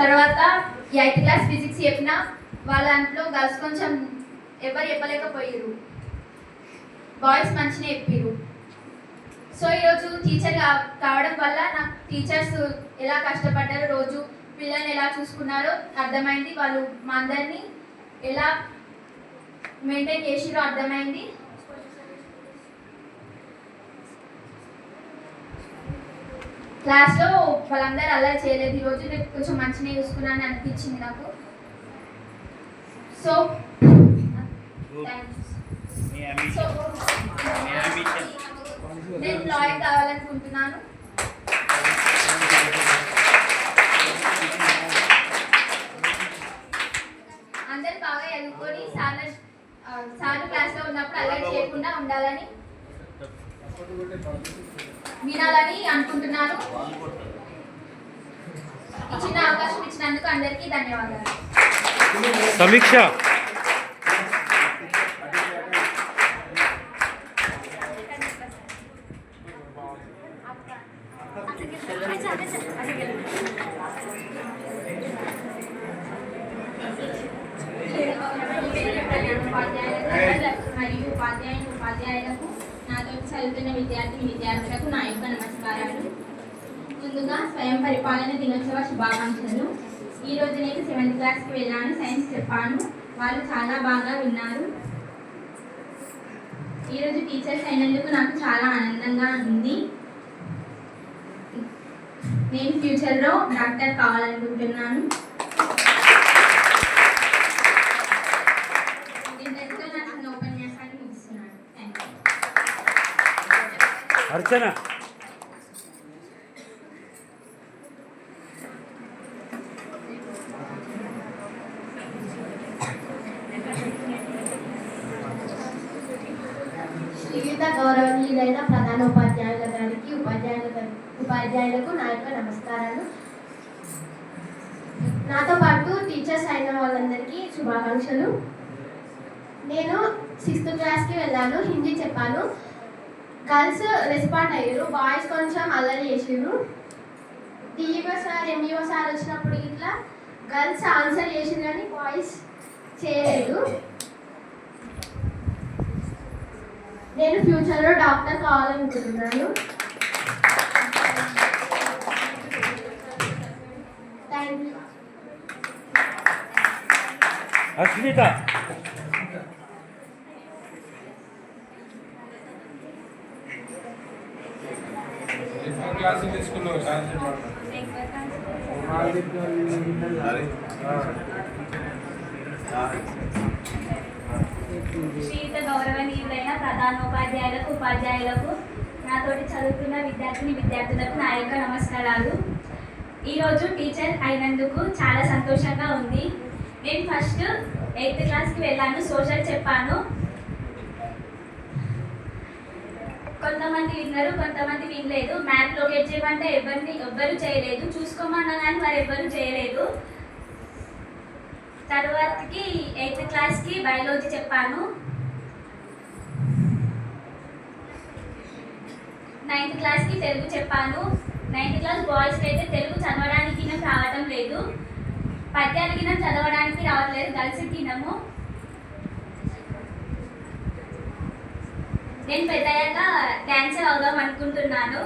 తర్వాత eighth class physics చెప్పిన వాళ్ళ దాంట్లో గర్ల్స్ కొంచెం ఎవరు చెప్పలేకపోయారు బాయ్స్ మంచిగా చెప్పారు సో ఈరోజు టీచర్ కా- కావడం వల్ల నాకు టీచర్స్ ఎలా కష్టపడ్డారో రోజు పిల్లల్ని ఎలా చూసుకున్నారో అర్థమైంది. వాళ్ళు మా అందరినీ ఎలా మెయింటైన్ చేసిరో అర్థమైంది. క్లాస్లో వాళ్ళందరూ అలా చేయలేదు. ఈరోజు నేను కొంచెం మంచిగా చూసుకున్నాను అనిపించింది నాకు. సో. నేను లాయర్ కావాలనుకుంటున్నాను. అందరు బాగా చదువుకొని సార్ సార్ క్లాస్లో ఉన్నప్పుడు అలా చేయకుండా ఉండాలని. వినాలని అనుకుంటున్నాను. ఇచ్చిన అవకాశం ఇచ్చినందుకు అందరికీ ధన్యవాదాలు. సమీక్ష. మరియు ఉపాధ్యాయులు ఉపాధ్యాయులకు నాతో చదువుతున్న విద్యార్థి విద్యార్థులకు నా యొక్క నమస్కారాలు. ముందుగా స్వయం పరిపాలన దినోత్సవ శుభాకాంక్షలు. ఈ రోజు నేను సెవెంత్ క్లాస్కి వెళ్ళాను సైన్స్ చెప్పాను. వాళ్ళు చాలా బాగా విన్నారు. ఈరోజు టీచర్స్ అయినందుకు నాకు చాలా ఆనందంగా ఉంది. నేను ఫ్యూచర్లో డాక్టర్ కావాలనుకుంటున్నాను ఇంతటితో నా చిన్న ఉపన్యాసాన్ని ముగిస్తున్నాను థ్యాంక్ యూ అర్చన. వివిధ గౌరవనీయులైన ప్రధాన ఉపాధ్యాయుల గారికి ఉపాధ్యాయుల ఉపాధ్యాయులకు నా యొక్క నమస్కారాలు. నాతో పాటు టీచర్స్ అయిన వాళ్ళందరికీ శుభాకాంక్షలు. నేను సిక్స్త్ క్లాస్కి వెళ్ళాను హిందీ చెప్పాను. గర్ల్స్ రెస్పాండ్ అయ్యారు. బాయ్స్ కొంచెం అల్లరి చేసిర్రు డిఈఓ సార్ ఎంఈఓ సార్ వచ్చినప్పుడు ఇట్లా గర్ల్స్ ఆన్సర్ చేసిండ్రు కానీ బాయ్స్ చేయలేదు. నేను ఫ్యూచర్లో డాక్టర్ కావాలనుకుంటున్నాను. థ్యాంక్ యూ అస్మిత క్లాస్ తీసుకున్నావు శ్రీత గౌరవనీయులైన ప్రధానోపాధ్యాయులకు ఉపాధ్యాయులకు నాతోటి చదువుతున్న విద్యార్థిని విద్యార్థులకు నా యొక్క నమస్కారాలు. ఈరోజు టీచర్ అయినందుకు చాలా సంతోషంగా ఉంది. నేను ఫస్ట్ ఎయిత్ క్లాస్కి వెళ్ళాను సోషల్ చెప్పాను. కొంతమంది విన్నారు కొంతమంది వినలేదు. మ్యాథ్ లొకేట్ చేయమంటే ఎవరిని ఎవ్వరు చేయలేదు. చూసుకోమన్నా కానీ మరి ఎవ్వరు చేయలేదు. తర్వాతకి ఎయిత్ క్లాస్కి బయాలజీ చెప్పాను. నైన్త్ క్లాస్కి తెలుగు చెప్పాను. నైన్త్ క్లాస్ బాయ్స్కి అయితే తెలుగు చదవడానికి రావడం లేదు. పద్యాలకి చదవడానికి రావట్లేదు. కలిసి తినము నేను పెద్దయ్యాక డాన్సర్ అవుదాం అనుకుంటున్నాను.